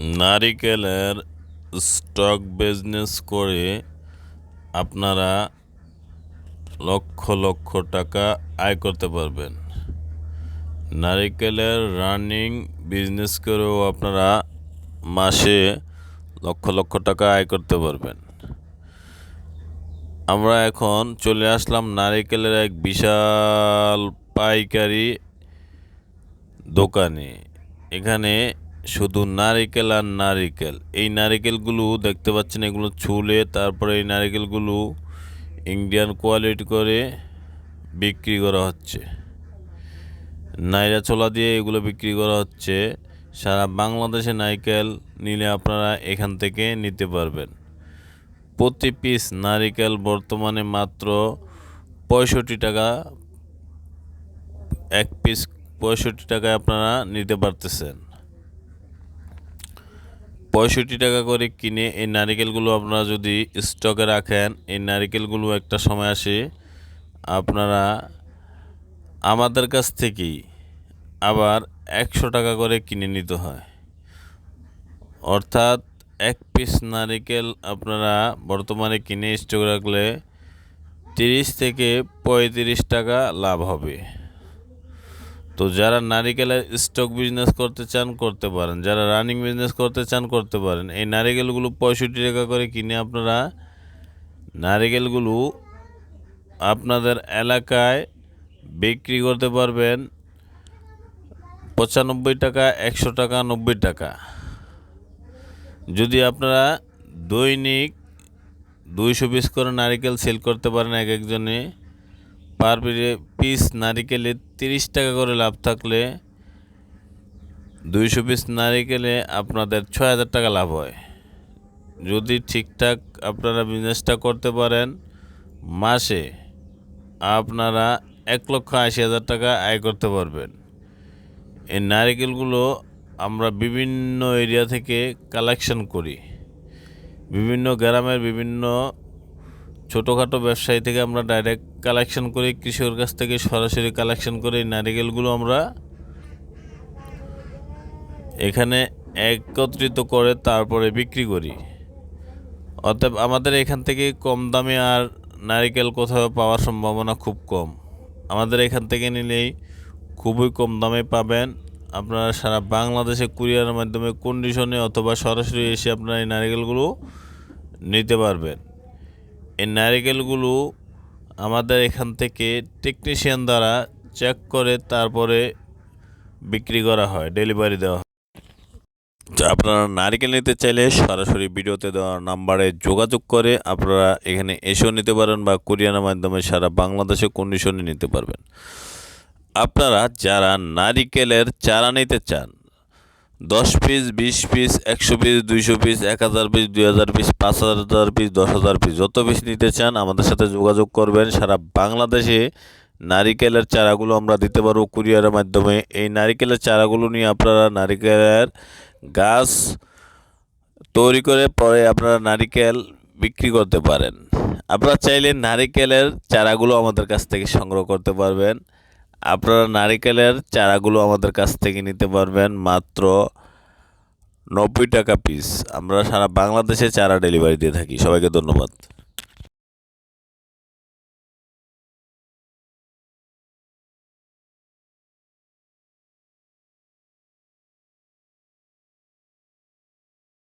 নারিকেলের stock business করে আপনারা লক্ষ লক্ষ টাকা আয় করতে পারবেন। নারিকেলের রানিং বিজনেস করেও আপনারা মাসে লক্ষ লক্ষ টাকা আয় করতে পারবেন। আমরা এখন চলে আসলাম নারিকেলের এক বিশাল পাইকারি দোকানে। এখানে শুধু নারিকেল আর নারিকেল। এই নারিকেলগুলো দেখতে পাচ্ছেন, এগুলো ছুলে তারপরে এই নারিকেলগুলো ইন্ডিয়ান কোয়ালিটি করে বিক্রি করা হচ্ছে। নাইরা ছোলা দিয়ে এগুলো বিক্রি করা হচ্ছে। সারা বাংলাদেশে নারকেল নিলে আপনারা এখান থেকে নিতে পারবেন। প্রতি পিস নারিকেল বর্তমানে মাত্র পঁয়ষট্টি টাকা, এক পিস পঁয়ষট্টি টাকায় আপনারা নিতে পারতেছেন। পঁয়ষট্টি টাকা করে কিনে এই নারিকেলগুলো আপনারা যদি স্টকে রাখেন, এই নারিকেলগুলো একটা সময় আসে আপনারা আমাদের কাছ থেকেই আবার একশো টাকা করে কিনে নিতে হয়। অর্থাৎ এক পিস নারিকেল আপনারা বর্তমানে কিনে স্টক রাখলে তিরিশ থেকে পঁয়ত্রিশ টাকা লাভ হবে। তো যারা নারিকেলের স্টক বিজনেস করতে চান, করতে পারেন। যারা রানিং বিজনেস করতে চান, করতে পারেন। এই নারিকেলগুলো পঁয়ষট্টি টাকা করে কিনে আপনারা, নারিকেলগুলো আপনাদের এলাকায় বিক্রি করতে পারবেন পঁচানব্বই টাকা, একশো টাকা, নব্বই টাকা। যদি আপনারা দৈনিক দুইশো পিস করে নারিকেল সেল করতে পারেন এক একজনে পার পিস নারিকেলে তিরিশ টাকা করে লাভ থাকলে দুইশো পিস নারিকেলে আপনাদের ছয় হাজার টাকা লাভ হয়। যদি ঠিকঠাক আপনারা বিজনেসটা করতে পারেন, মাসে আপনারা এক লক্ষ আশি হাজার টাকা আয় করতে পারবেন। এই নারিকেলগুলো আমরা বিভিন্ন এরিয়া থেকে কালেকশন করি। বিভিন্ন গ্রামের বিভিন্ন ছোটোখাটো ব্যবসায়ী থেকে আমরা ডাইরেক্ট কালেকশন করে, কৃষকের কাছ থেকে সরাসরি কালেকশন করে নারিকেলগুলো আমরা এখানে একত্রিত করে তারপরে বিক্রি করি। অতএব আমাদের এখান থেকে কম দামে আর নারিকেল কোথাও পাওয়ার সম্ভাবনা খুব কম। আমাদের এখান থেকে নিলেই খুবই কম দামে পাবেন। আপনারা সারা বাংলাদেশে কুরিয়ারের মাধ্যমে কন্ডিশনে অথবা সরাসরি এসে আপনারা এই নারিকেলগুলো নিতে পারবেন। এই নারিকেলগুলো আমাদের এখান থেকে টেকনিশিয়ান দ্বারা চেক করে তারপরে বিক্রি করা হয় ডেলিভারি দেওয়া হয়। আপনারা নারিকেল নিতে চাইলে সরাসরি ভিডিওতে দেওয়া নাম্বারে যোগাযোগ করে আপনারা এখানে এসেও নিতে পারেন বা কুরিয়ারের মাধ্যমে সারা বাংলাদেশে কন্ডিশনে নিতে পারবেন। আপনারা যারা নারিকেলের চারা নিতে চান দশ পিস, বিশ পিস, একশো পিস, দুইশো পিস, এক হাজার পিস, দুই হাজার পিস, পাঁচ হাজার পিস, দশ হাজার পিস। যত পিস নিতে চান, আমাদের সাথে যোগাযোগ করবেন। সারা বাংলাদেশে নারিকেলের চারাগুলো আমরা দিতে পারব কুরিয়ারের মাধ্যমে। এই নারিকেলের চারাগুলো নিয়ে আপনারা নারিকেলের গাছ তৈরি করে পরে আপনারা নারিকেল বিক্রি করতে পারেন। আপনারা চাইলে নারিকেলের চারাগুলো আমাদের কাছ থেকে সংগ্রহ করতে পারবেন। আপনারা নারিকেলের চারাগুলো আমাদের কাছ থেকে নিতে পারবেন মাত্র নব্বই টাকা পিস আমরা সারা বাংলাদেশে চারা ডেলিভারি দিয়ে থাকি। সবাইকে ধন্যবাদ।